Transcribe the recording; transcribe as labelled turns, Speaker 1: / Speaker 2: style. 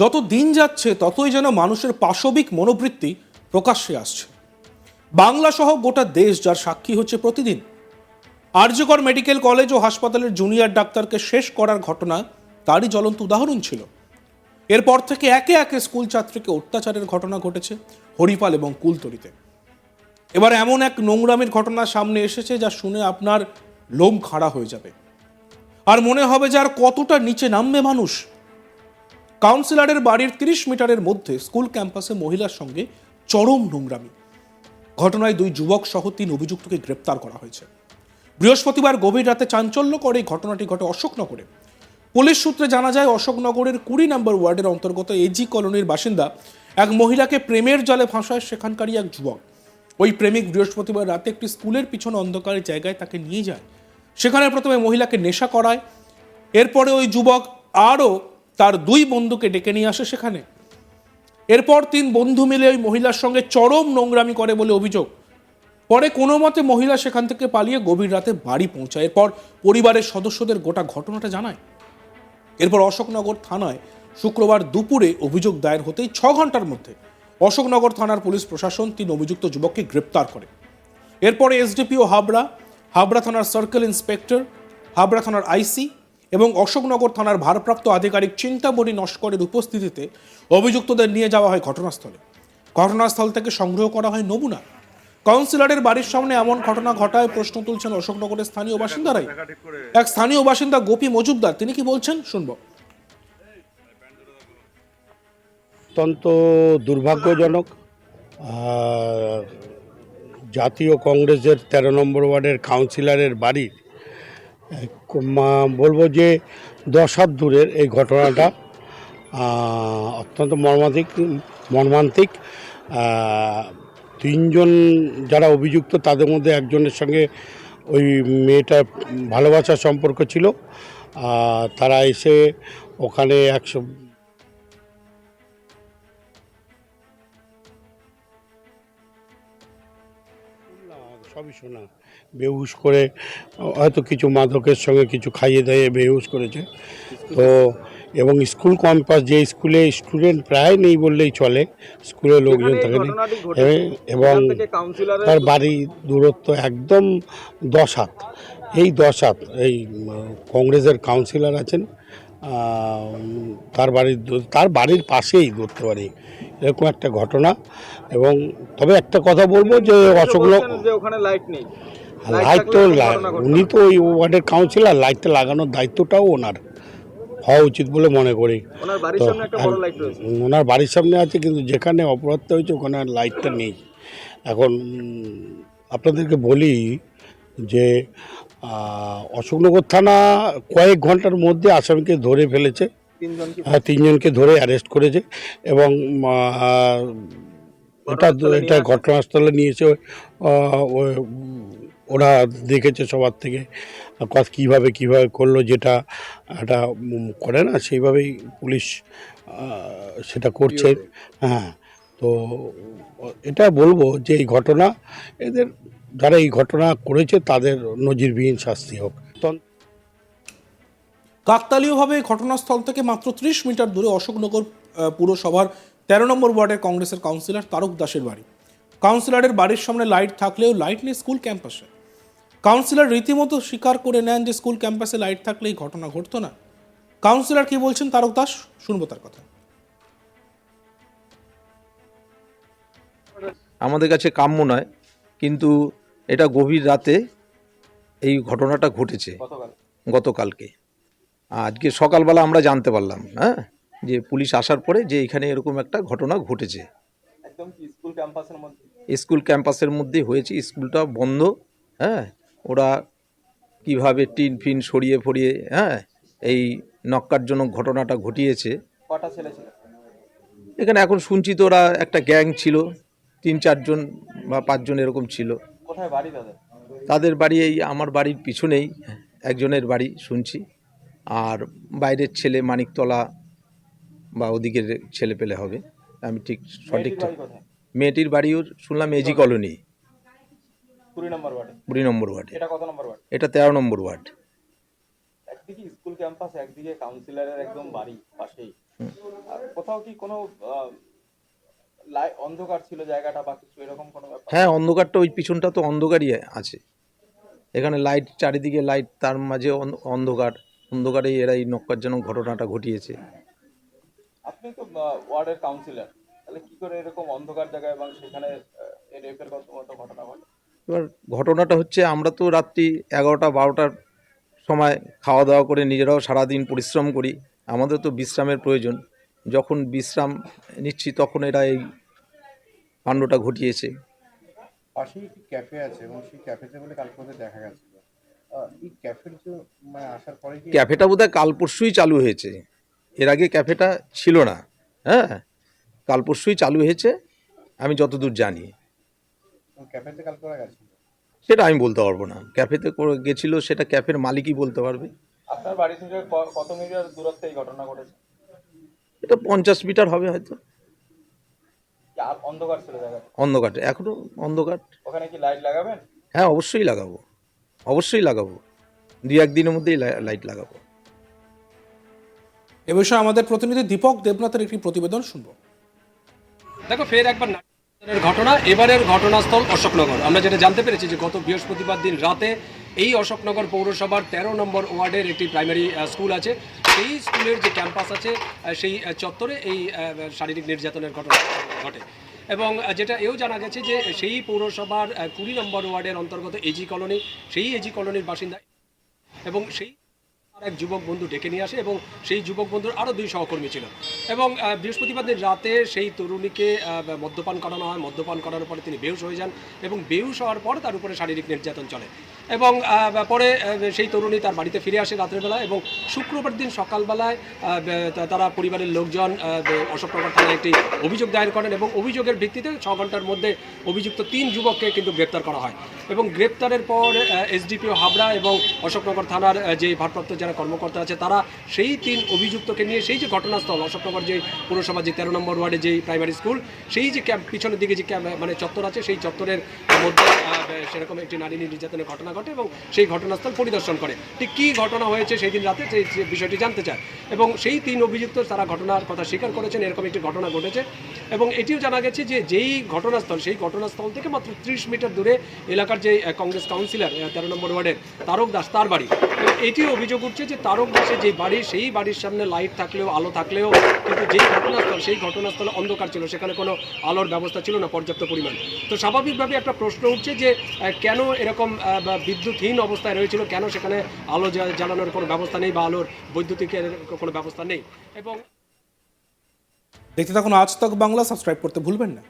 Speaker 1: যত দিন যাচ্ছে, ততই যেন মানুষের পাশবিক মনোবৃত্তি প্রকাশ্যে আসছে। বাংলা সহ গোটা দেশ যার সাক্ষী হচ্ছে প্রতিদিন। আর্যকর মেডিকেল কলেজ ও হাসপাতালের জুনিয়র ডাক্তারকে শেষ করার ঘটনা তারই জ্বলন্ত উদাহরণ ছিল। এরপর থেকে একে একে স্কুল ছাত্রীকে অত্যাচারের ঘটনা ঘটেছে হরিপাল এবং কুলতরিতে এবার এমন এক নোংরামির ঘটনা সামনে এসেছে যা শুনে আপনার লোম খাড়া হয়ে যাবে। আর মনে হবে যে আর কতটা নিচে নামবে মানুষ। কাউন্সিলরের বাড়ির তিরিশ মিটারের মধ্যে স্কুল ক্যাম্পাসে মহিলার সঙ্গে চরম নোংরামি। ঘটনায় দুই যুবক সহ তিন অভিযুক্তকে গ্রেপ্তার করা হয়েছে। বৃহস্পতিবার গভীর রাতে চাঞ্চল্যকর এই ঘটনাটি ঘটে অশোকনগরে। পুলিশ সূত্রে জানা যায়, অশোকনগরের কুড়ি নম্বর ওয়ার্ডের অন্তর্গত এজি কলোনির বাসিন্দা এক মহিলাকে প্রেমের জলে ভাসায় সেখানকারই এক যুবক। ওই প্রেমিক বৃহস্পতিবার রাতে একটি স্কুলের পিছনে অন্ধকারের জায়গায় তাকে নিয়ে যায়। সেখানে প্রথমে মহিলাকে নেশা করায়। এরপরে ওই যুবক আরও তার দুই বন্ধুকে ডেকে নিয়ে আসে সেখানে। এরপর তিন বন্ধু মিলে ওই মহিলার সঙ্গে চরম নোংরামি করে বলে অভিযোগ। পরে কোনো মতে মহিলা সেখান থেকে পালিয়ে গভীর রাতে বাড়ি পৌঁছায়। এরপর পরিবারের সদস্যদের গোটা ঘটনাটা জানায়। এরপর অশোকনগর থানায় শুক্রবার দুপুরে অভিযোগ দায়ের হতেই ছ ঘণ্টার মধ্যে অশোকনগর থানার পুলিশ প্রশাসন তিন অভিযুক্ত যুবককে গ্রেপ্তার করে। এরপরে এসডিপিও হাবড়া হাবড়া থানার সার্কেল ইন্সপেক্টর, হাবড়া থানার আইসি এবং অশোকনগর থানার ভারপ্রাপ্ত আধিকারিক চিন্তামণি নস্করের উপস্থিতিতে অভিযুক্তদের নিয়ে যাওয়া হয় ঘটনাস্থলে। ঘটনাস্থল থেকে সংগ্রহ করা হয় নমুনা। কাউন্সিলরের বাড়ির সামনে এমন ঘটনা ঘটায় প্রশ্ন তুলছেন অশোকনগরের স্থানীয় বাসিন্দারাই। এক স্থানীয় বাসিন্দা গোপী মজুমদার, তিনি কি বলছেন? শুনব।
Speaker 2: অত্যন্ত দুর্ভাগ্যজনক জাতীয় কংগ্রেসের তেরো নম্বর ওয়ার্ডের কাউন্সিলরের বাড়ির বলব যে দশ হাত দূরের এই ঘটনাটা অত্যন্ত মর্মান্তিক মর্মান্তিক। তিনজন যারা অভিযুক্ত, তাদের মধ্যে একজনের সঙ্গে ওই মেয়েটার ভালোবাসার সম্পর্ক ছিল। তারা এসে ওখানে একশো সবই শোনা বেহুশ করে হয়তো কিছু মাদকের সঙ্গে কিছু খাইয়ে দাইয়ে বেহুশ করেছে। তো এবং স্কুল ক্যাম্পাস যে স্কুলে স্টুডেন্ট প্রায় নেই বললেই চলে স্কুলে লোকজন থাকে এবং তার বাড়ি দূরত্ব একদম দশ হাত এই দশ হাত এই কংগ্রেসের কাউন্সিলর আছেন। তার বাড়ির তার বাড়ির পাশেই ধরতে পারি। এরকম একটা ঘটনা। এবং তবে একটা কথা বলব যে অশোক
Speaker 3: ওখানে লাইট নেই।
Speaker 2: লাইট তো উনি তো ওই ওয়ার্ডের কাউন্সিলর লাইটটা লাগানোর দায়িত্বটাও ওনার। হওয়া উচিত বলে মনে করি।
Speaker 3: ওনার বাড়ির
Speaker 2: তো
Speaker 3: সামনে
Speaker 2: ওনার বাড়ির আছে কিন্তু যেখানে অপরাধটা হয়েছে ওখানে লাইটটা নেই। এখন আপনাদেরকে বলি যে অশোকনগর থানা কয়েক ঘণ্টার মধ্যে আসামিকে ধরে ফেলেছে। হ্যাঁ তিনজনকে ধরে অ্যারেস্ট করেছে এবং ওটা এটা
Speaker 3: ঘটনাস্থলে
Speaker 2: নিয়েছে ওরা দেখেছে সবার থেকে কত কীভাবে কীভাবে করল যেটা একটা করে না সেইভাবেই পুলিশ সেটা করছে। হ্যাঁ তো এটা বলব যে এই ঘটনা এদের যারা এই ঘটনা করেছে তাদের নজিরবিহীন শাস্তি হোক।
Speaker 1: কাকতালীয়ভাবে ঘটনাস্থল থেকে মাত্র ত্রিশ মিটার দূরে অশোকনগর পুরসভার তেরো নম্বর ওয়ার্ডের কংগ্রেসের কাউন্সিলর তারক দাসের বাড়ি। কাউন্সিলরের বাড়ির সামনে লাইট থাকলেও লাইট নেই স্কুল ক্যাম্পাসে। কাউন্সিলর রীতিমতো স্বীকার করে নেন যে স্কুল ক্যাম্পাসে লাইট থাকলে এই ঘটনা ঘটতো না। কাউন্সিলর কি বলছেন তারক দাস? শুনব তার কথা।
Speaker 4: আমাদের কাছে কাম্য নয় কিন্তু এটা গভীর রাতে এই ঘটনাটা ঘটেছে
Speaker 3: গতকাল।
Speaker 4: গতকালকে। আজকে সকালবেলা আমরা জানতে পারলাম হ্যাঁ? যে পুলিশ আসার পরে যে এখানে এরকম একটা ঘটনা ঘটেছে।
Speaker 3: স্কুল ক্যাম্পাসের মধ্যে?
Speaker 4: হয়েছে স্কুলটা বন্ধ হ্যাঁ? ওরা কীভাবে টিন ফিন সরিয়ে ফরিয়ে হ্যাঁ? এই নক্কারজনক ঘটনাটা ঘটিয়েছে। এখানে এখন শুনছি তো ওরা একটা গ্যাং ছিল তিন চারজন বা পাঁচজন এরকম ছিল।
Speaker 3: কোথায় বাড়ি তাদের?
Speaker 4: তাদের বাড়ি এই আমার বাড়ির পিছনেই একজনের বাড়ি শুনছি। আর বাইরের ছেলে মানিকতলা বা ওদিকের ছেলে পেলে হবে। আমি ঠিক সঠিক
Speaker 3: মেয়েটির
Speaker 4: বাড়িও শুনলাম এজি কলোনি।
Speaker 3: কুড়ি নম্বর ওয়ার্ডে।
Speaker 4: কুড়ি নম্বর ওয়ার্ডে।
Speaker 3: এটা ওয়ার্ড?
Speaker 4: এটা তেরো নম্বর ওয়ার্ড।
Speaker 3: একদিকে স্কুল ক্যাম্পাস একদিকে কাউন্সিলরের একদম বাড়ি পাশেই। কোথাও কি কোনো লাই- অন্ধকার ছিল জায়গাটা বা কিছু এরকম কোনো
Speaker 4: হ্যাঁ অন্ধকারটা ওই পিছনটা তো অন্ধকারই আছে। এখানে লাইট চারিদিকে লাইট তার মাঝে অন্ধ- অন্ধকার অন্ধকারেই এরা এই নক্কারজনক ঘটনাটা ঘটিয়েছে।
Speaker 3: আপনি তো ওয়ার্ডের কাউন্সিলর তাহলে কি করে এরকম অন্ধকার জায়গায় এবং সেখানে রেপের মতো ঘটনা ঘটে?
Speaker 4: এবার ঘটনাটা হচ্ছে আমরা তো রাত্রি এগারোটা বারোটার সময় খাওয়া দাওয়া করে নিজেরাও সারাদিন পরিশ্রম করি। আমাদের তো বিশ্রামের প্রয়োজন। যখন বিশ্রাম নিচ্ছি তখন এরা এই কাণ্ডটা ঘটিয়েছে।
Speaker 5: পাশেই একটি ক্যাফে আছে এবং সেই ক্যাফেতে বলে কালকে দেখা গেছে।
Speaker 4: ক্যাফেটা বোধহয় কাল পরশুই চালু হয়েছে। এর আগে ক্যাফেটা ছিল না। হ্যাঁ? কাল পরশুই চালু হয়েছে। আমি যতদূর জানি। সেটা আমি বলতে পারব না। ক্যাফেতে করে গেছিল সেটা ক্যাফের মালিকই বলতে পারবে।
Speaker 3: আপনার বাড়ি থেকে কত মিটার দূরত্বে এই ঘটনা ঘটেছে?
Speaker 4: এটা পঞ্চাশ মিটার হবে হয়তো।
Speaker 3: অন্ধকার ছিল
Speaker 4: অন্ধকার। এখনও অন্ধকার।
Speaker 3: ওখানে কি লাইট লাগাবেন?
Speaker 4: হ্যাঁ অবশ্যই লাগাবো। অবশ্যই লাগাবো। দুই একদিনের মধ্যেই লাইট লাগাবো।
Speaker 1: এ বিষয়ে আমাদের প্রতিনিধি দীপক দেবনাথের একটি প্রতিবেদন শুনব।
Speaker 6: দেখো ফের একবার ঘটনা এবারের ঘটনাস্থল অশোকনগর। আমরা যেটা জানতে পেরেছি যে গত বৃহস্পতিবার দিন রাতে এই অশোকনগর পৌরসভার তেরো নম্বর ওয়ার্ডের একটি প্রাইমারি স্কুল আছে। সেই স্কুলের যে ক্যাম্পাস আছে সেই চত্বরে এই আহ, শারীরিক নির্যাতনের ঘটনা ঘটে। এবং যেটা এও জানা গেছে যে সেই পৌরসভার কুড়ি নম্বর ওয়ার্ডের অন্তর্গত এজি কলোনি, সেই এজি কলোনির বাসিন্দা এবং সেই এক যুবক বন্ধু ডেকে নিয়ে আসে এবং সেই যুবক বন্ধুর আরও দুই সহকর্মী ছিল। এবং বৃহস্পতিবার দিন রাতে সেই তরুণীকে মদ্যপান করানো হয়। মদ্যপান করানোর পরে তিনি বেহুশ হয়ে যান এবং বেহুশ হওয়ার পর তার উপরে শারীরিক নির্যাতন চলে। এবং পরে সেই তরুণী তার বাড়িতে ফিরে আসে রাত্রেবেলা এবং শুক্রবার দিন সকালবেলায় তারা পরিবারের লোকজন অশোকনগর থানায় একটি অভিযোগ দায়ের করেন এবং অভিযোগের ভিত্তিতে ছ ঘণ্টার মধ্যে অভিযুক্ত তিন যুবককে কিন্তু গ্রেপ্তার করা হয়। এবং গ্রেপ্তারের পর এসডিপিও হাবড়া এবং অশোকনগর থানার যে ভারপ্রাপ্ত যারা কর্মকর্তা আছে, তারা সেই তিন অভিযুক্তকে নিয়ে সেই যে ঘটনাস্থল অশোকনগর যে পুরসভা যে তেরো নম্বর ওয়ার্ডে যেই প্রাইমারি স্কুল সেই যে ক্যাম্প পিছনের দিকে যে ক্যাম্প মানে চত্বর আছে, সেই চত্বরের মধ্যে সেরকম একটি নারী নির্যাতনের ঘটনা ঘটে এবং সেই ঘটনাস্থল পরিদর্শন করে। ঠিক কী ঘটনা হয়েছে সেই দিন রাতে, সেই বিষয়টি জানতে চায়। এবং সেই তিন অভিযুক্ত তারা ঘটনার কথা স্বীকার করেছেন, এরকম একটি ঘটনা ঘটেছে। এবং এটিও জানা গেছে যে যেই ঘটনাস্থল, সেই ঘটনাস্থল থেকে মাত্র ত্রিশ মিটার দূরে এলাকার যে কংগ্রেস কাউন্সিলর তেরো নম্বর ওয়ার্ডের তারক দাস তার বাড়ি। এটিও অভিযোগ উঠছে যে তারক দাসের যে বাড়ি, সেই বাড়ির সামনে লাইট থাকলেও, আলো থাকলেও, কিন্তু যেই ঘটনাস্থল, সেই ঘটনাস্থলে অন্ধকার ছিল, সেখানে কোনো আলোর ব্যবস্থা ছিল না পর্যাপ্ত পরিমাণ। তো স্বাভাবিকভাবে একটা প্রশ্ন উঠছে যে কেন এরকম বিদ্যুৎহীন অবস্থায় রয়েছিল, কেন সেখানে আলো জ্বালানোর কোনো ব্যবস্থা নেই, বা আলোর বৈদ্যুতিকের কোনো ব্যবস্থা নেই? এবং
Speaker 1: দেখতে থাকুন আজ তক বাংলা সাবস্ক্রাইব করতে ভুলবেন না।